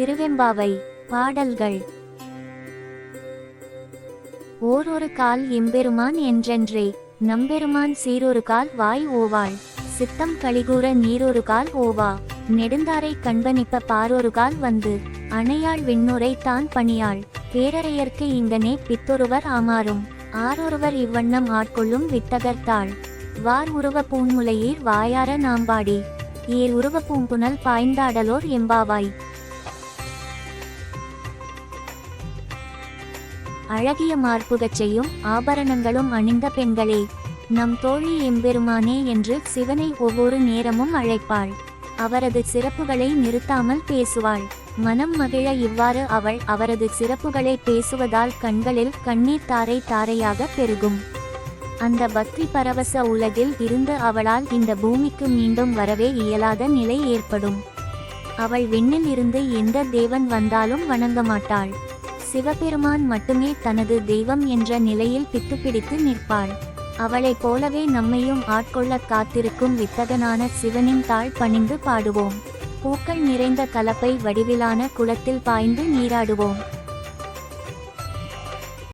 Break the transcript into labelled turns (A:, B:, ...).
A: திருவெம்பாவை பாடல்கள். ஓரொரு கால் எம்பெருமான் என்றென்றே நம்பெருமான் சீரொரு கால் வாய் ஓவாள். சித்தம் கழிகூற நீரொரு கால் ஓவா நெடுந்தாரை கண்பணிப்ப பாரொரு கால் வந்து அணையாள் விண்ணுரை தான் பணியாள். பேரறையர்க்கு இங்கனே பித்தொருவர் ஆமாறும் ஆரொருவர் இவ்வண்ணம் ஆட்கொள்ளும் வித்தகர்த்தாள் வார் உருவ பூன்முலையீர் வாயார நாம்பாடி ஏர் உருவ பூங்குணல் பாய்ந்தாடலோர் எம்பாவாய். அழகிய மார்புகச்சையும் ஆபரணங்களும் அணிந்த பெண்களே நம் தோழி எம்பெருமானே என்று சிவனை ஒவ்வொரு நேரமும் அழைப்பாள். அவரது சிறப்புகளை நிறுத்தாமல் பேசுவாள். மனம் மகிழ இவ்வாறு அவள் அவரது சிறப்புகளை பேசுவதால் கண்களில் கண்ணீர் தாரை தாரையாக பெருகும். அந்த பக்தி பரவச உலகில் இருந்து அவளால் இந்த பூமிக்கு மீண்டும் வரவே இயலாத நிலை ஏற்படும். அவள் விண்ணில் இருந்து எந்த தேவன் வந்தாலும் வணங்க மாட்டாள். சிவபெருமான் மட்டுமே தனது தெய்வம் என்ற நிலையில் பித்துப்பிடித்து நிற்பாள். அவளைப் போலவே நம்மையும் ஆட்கொள்ள காத்திருக்கும் வித்தகனான சிவனின் தாழ் பணிந்து பாடுவோம். பூக்கள் நிறைந்த கலப்பை வடிவிலான குளத்தில் பாய்ந்து நீராடுவோம்.